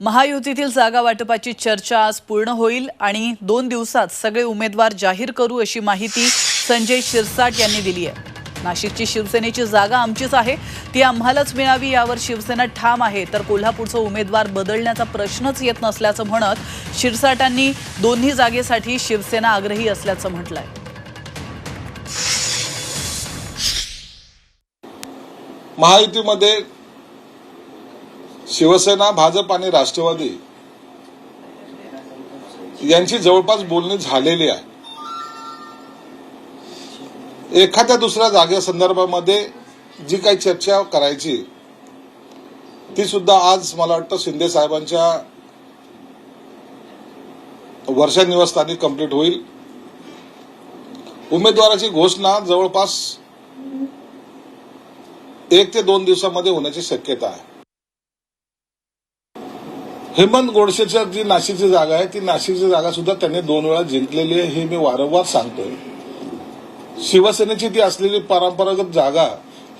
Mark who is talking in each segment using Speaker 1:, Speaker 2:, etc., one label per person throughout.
Speaker 1: महायुतीतील जागा वाटपाची चर्चा आज पूर्ण होईल आणि दोन दिवसात सगळे उमेदवार जाहीर करू अशी माहिती संजय शिरसाट यांनी दिली आहे. नाशिकची शिवसेनेची जागा आमचीच आहे ती आम्हालाच मिळावी यावर शिवसेना ठाम आहे तर कोल्हापूरचा उमेदवार बदलण्याचा प्रश्नच येत नसल्याचं म्हणत शिरसाटांनी दोन्ही जागेसाठी शिवसेना आग्रही असल्याचं म्हटलंय.
Speaker 2: महायुतीमध्ये शिवसेना भाजप आणि राष्ट्रवादी यांची जवळपास बोलणी झालेली आहे. एखाद्या दुसऱ्या जागेसंदर्भामध्ये जी काही चर्चा करायची ती सुद्धा आज मला वाटतं शिंदे साहेबांच्या वर्षा निवासस्थानी कंप्लीट होईल. उमेदवाराची घोषणा जवळपास एक ते दोन दिवसामध्ये होण्याची शक्यता आहे. हेमंत गोडसेच्या जी नाशिकची जागा आहे ती नाशिकची जागा सुद्धा त्यांनी दोन वेळा जिंकलेली आहे हे मी वारंवार सांगतोय. शिवसेनेची ती असलेली परंपरागत जागा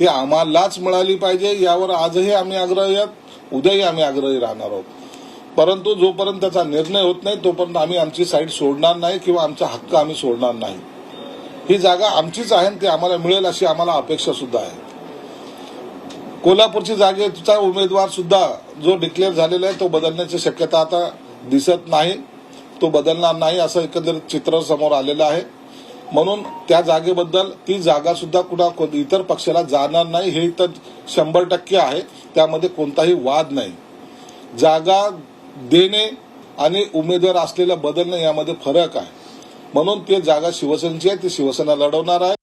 Speaker 2: ही आम्हालाच मिळाली पाहिजे यावर आजही आम्ही आग्रही आहोत उद्याही आम्ही आग्रही राहणार आहोत. परंतु जोपर्यंत त्याचा निर्णय होत नाही तोपर्यंत आम्ही आमची साईड सोडणार नाही किंवा आमचा हक्क आम्ही सोडणार नाही. ही जागा आमचीच आहे आणि ती आम्हाला मिळेल अशी आम्हाला अपेक्षा सुद्धा आहे. कोल्हापूरची जागेचा उमेदवार सुद्धा जो डिक्लेअर झालेला आहे तो बदलण्याची शक्यता आता दिसत नाही. तो बदलणार नाही असं एकंदरीत चित्र समोर आलेलं आहे. म्हणून त्या जागेबद्दल ती जागा सुद्धा कुणा इतर पक्षाला जाणार नाही हे तर शंभर टक्के आहे. त्यामध्ये कोणताही वाद नाही. जागा देणे आणि उमेदवार असलेलं बदलणे यामध्ये फरक आहे. म्हणून ती जागा शिवसेनेची आहे ती शिवसेना लढवणार आहे.